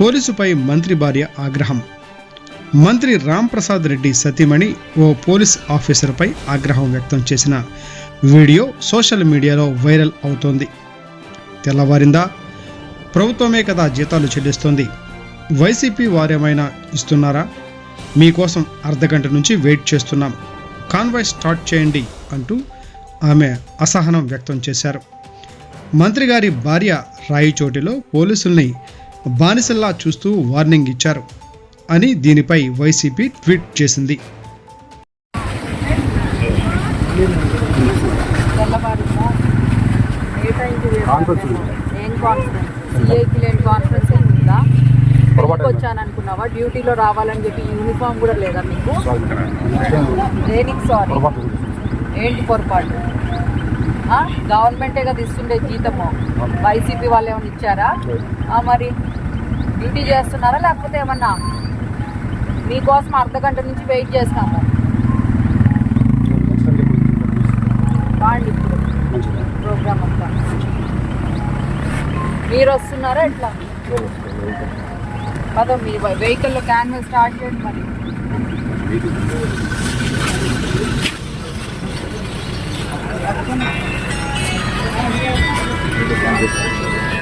పోలీసుపై మంత్రి భార్య ఆగ్రహం. మంత్రి రాంప్రసాద్ రెడ్డి సతీమణి ఓ పోలీస్ ఆఫీసర్పై ఆగ్రహం వ్యక్తం చేసిన వీడియో సోషల్ మీడియాలో వైరల్ అవుతోంది. తెల్లవారిందా ప్రభుత్వమే కదా జీతాలు చెల్లిస్తోంది. వైసీపీ వారేమైనా ఇస్తున్నారా? మీకోసం అర్ధగంట నుంచి వెయిట్ చేస్తున్నాం. కాన్వాయ్ స్టార్ట్ చేయండి అంటూ ఆమె అసహనం వ్యక్తం చేశారు. మంత్రి గారి భార్య రాయిచోటిలో పోలీసుల్ని బానిసల్లా చూస్తూ వార్నింగ్ ఇచ్చారు అని దీనిపై వైసీపీ ట్వీట్ చేసింది. వచ్చాను అనుకున్నావా డ్యూటీలో రావాలని చెప్పి యూనిఫామ్ కూడా లేదా మీకు? దేనికి సారీ? ఏంటి పొరపాటు? గవర్నమెంటే కదా ఇస్తుండే జీతము. వైసీపీ వాళ్ళు ఏమైనా ఇచ్చారా? మరి డ్యూటీ చేస్తున్నారా? లేకపోతే ఏమన్నా మీకోసం అర్ధ గంట నుంచి వెయిట్ చేస్తాము. బాండి ఇప్పుడు ప్రోగ్రామ్ అంతా. మీరు వస్తున్నారా ఎట్లా? పదో మీ వెహికల్లో క్యాన్వల్ స్టార్ట్ చేయండి మరి. Thank you.